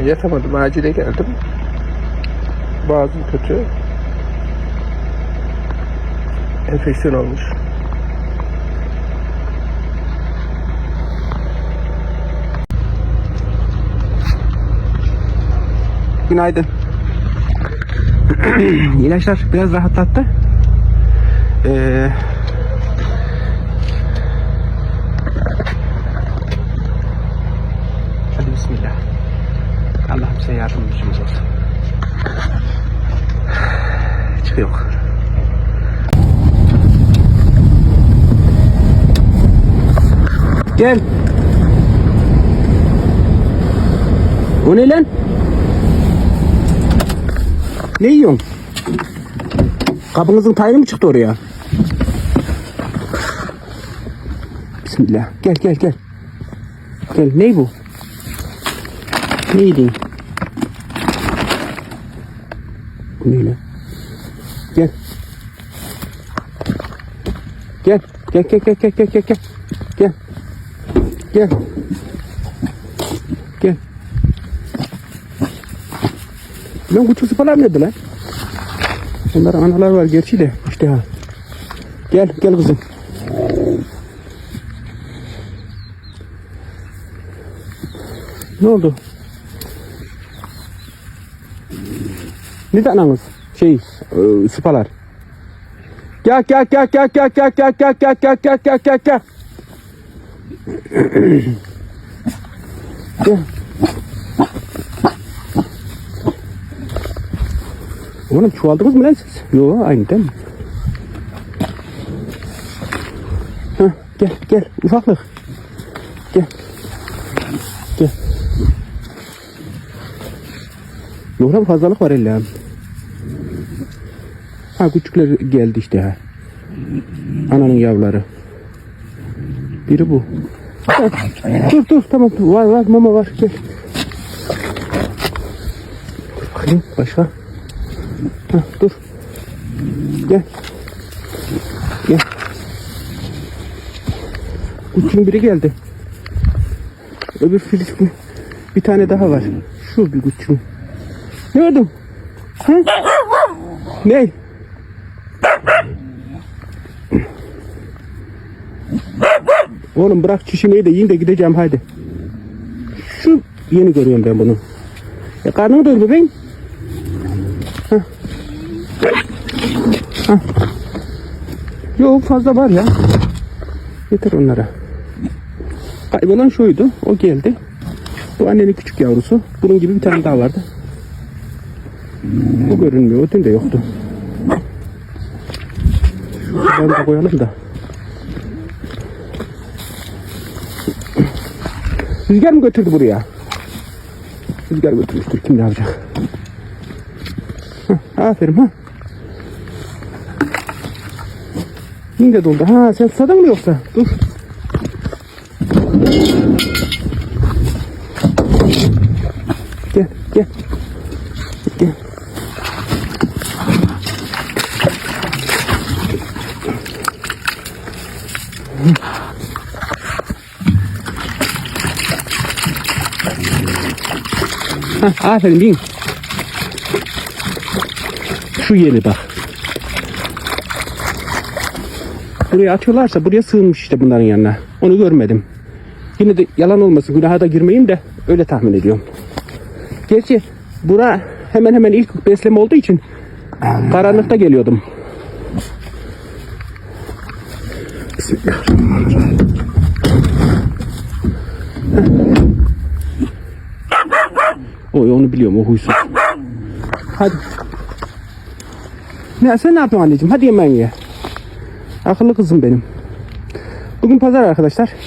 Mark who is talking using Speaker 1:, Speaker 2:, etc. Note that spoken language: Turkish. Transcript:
Speaker 1: yatamadım. Acile geldim. Boğazım kötü. Enfeksiyon olmuş. Günaydın. İlaçlar biraz rahatlattı. Ee, hadi bismillah. Allah'ım size yardımcımız olsun. Çıkıyor. Gel. O ne lan? Ne yiyorsun? Kabınızın tayını mı çıktı oraya? Bismillah. Gel gel gel. Gel. Ne bu? Ne yedin? Bu ne lan? Gel. Gel. Gel gel gel gel gel gel gel. Gel. Gel. Gel. Lan bu çocuklar nerede lan? Onların analar var gerçi de işte ha. Gel gel kızım. Ne oldu? Ne ananız? Şey, e, sıpalar. Gel gel gel gel gel gel gel gel gel gel gel gel gel. Gel. Oğlum çoğaldınız mı lan siz? Yo aynı değil mi? Heh, gel gel ufaklık. Gel. Gel. Yok lan fazlalık var illa. Ha küçükler geldi işte ha. Ananın yavruları. Biri bu. Dur dur tamam var var mama var gel. Dur bakayım başka. Heh, dur. Gel. Gel. Uçun biri geldi. Öbür Filipin bir tane daha var. Şu bir uçun. Gördüm. Ha? Ne? Oğlum bırak çişimeyi de yiyin de gideceğim haydi. Şu yeni görüyorum ben bunu. Ya karnını doyur bebeğim. Yok fazla var ya. Yeter onlara. Kaybolan şuydu. O geldi. Bu annenin küçük yavrusu. Bunun gibi bir tane daha vardı. Bu görünmüyor. O dün de yoktu. Şuradan da koyalım da. Rüzgar mı götürdü buraya? Rüzgar götürmüştür. Kim ne yapacak? Hah, aferin ha. Yine doldu. Ha sen susadın mı yoksa? Dur. Gel. Gel. Ha, aferin bin. Şu yeri bak. Buraya açıyorlarsa buraya sığınmış işte bunların yanına. Onu görmedim. Yine de yalan olmasın günaha da girmeyeyim de öyle tahmin ediyorum. Gerçi bura hemen hemen ilk besleme olduğu için karanlıkta geliyordum. Bismillahirrahmanirrahim. Onu biliyorum o huysuz. Hadi. Ne sen ne yapıyorsun anneciğim? Hadi yemeğini ye. Akıllı kızım benim. Bugün pazar arkadaşlar.